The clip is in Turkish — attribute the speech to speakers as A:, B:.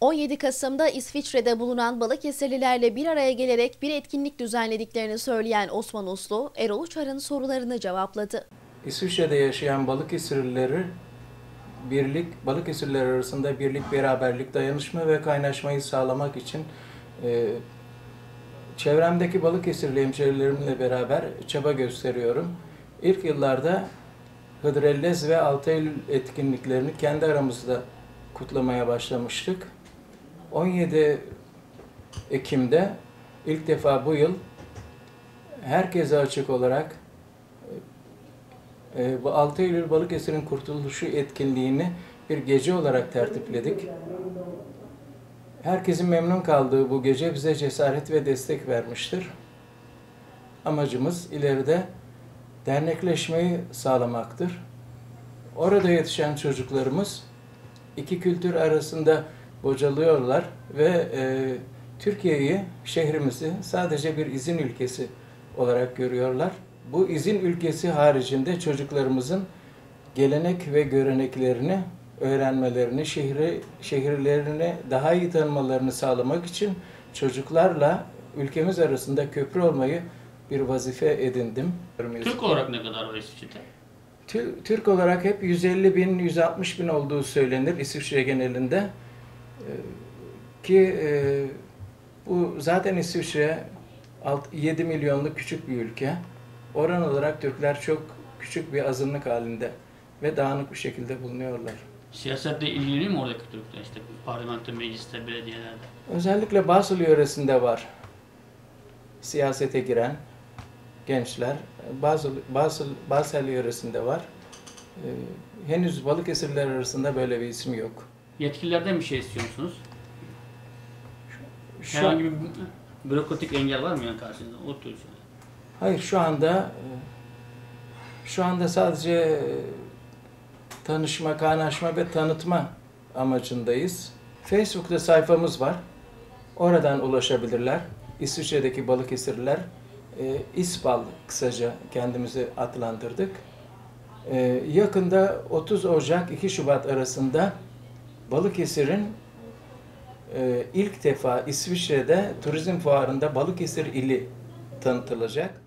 A: 17 Kasım'da İsviçre'de bulunan Balıkesirlilerle bir araya gelerek bir etkinlik düzenlediklerini söyleyen Osman Uslu, Erol Uçar'ın sorularını cevapladı.
B: İsviçre'de yaşayan Balıkesirlileri birlik, Balıkesirliler arasında birlik, beraberlik, dayanışma ve kaynaşmayı sağlamak için e, çevremdeki Balıkesirli hemşehrilerimle beraber çaba gösteriyorum. İlk yıllarda Hıdrellez ve 6 Eylül etkinliklerini kendi aramızda kutlamaya başlamıştık. 17 Ekim'de ilk defa bu yıl herkese açık olarak e, bu 6 Eylül Balıkesir'in kurtuluşu etkinliğini bir gece olarak tertipledik. Herkesin memnun kaldığı bu gece bize cesaret ve destek vermiştir. Amacımız ileride dernekleşmeyi sağlamaktır. Orada yetişen çocuklarımız iki kültür arasında bocalıyorlar ve e, Türkiye'yi, şehrimizi sadece bir izin ülkesi olarak görüyorlar. Bu izin ülkesi haricinde çocuklarımızın gelenek ve göreneklerini öğrenmelerini, şehri, şehirlerini daha iyi tanımalarını sağlamak için çocuklarla ülkemiz arasında köprü olmayı bir vazife edindim.
C: Türk olarak ne kadar var İsviçre'de?
B: Tü- Türk olarak hep 150 bin, 160 bin olduğu söylenir İsviçre genelinde. Ki e, bu zaten İsviçre alt- 7 milyonluk küçük bir ülke. Oran olarak Türkler çok küçük bir azınlık halinde ve dağınık bir şekilde bulunuyorlar.
C: Siyasetle ilgileniyor mu oradaki Türkler işte parlamento, mecliste, belediyelerde?
B: Özellikle Basel yöresinde var siyasete giren gençler. Basel, Basel, Basel yöresinde var. Ee, henüz Balıkesirliler arasında böyle bir isim yok.
C: Yetkililerden bir şey istiyor musunuz?
B: Şu,
C: Herhangi bir bürokratik engel var mı yani karşınızda? O tür şeyler.
B: hayır şu anda e, şu anda sadece e, tanışma, kaynaşma ve tanıtma amacındayız. Facebook'ta sayfamız var. Oradan ulaşabilirler. İsviçre'deki Balıkesirliler e, İSPAL kısaca kendimizi adlandırdık. E, yakında 30 Ocak 2 Şubat arasında Balıkesir'in e, ilk defa İsviçre'de turizm fuarında Balıkesir ili tanıtılacak.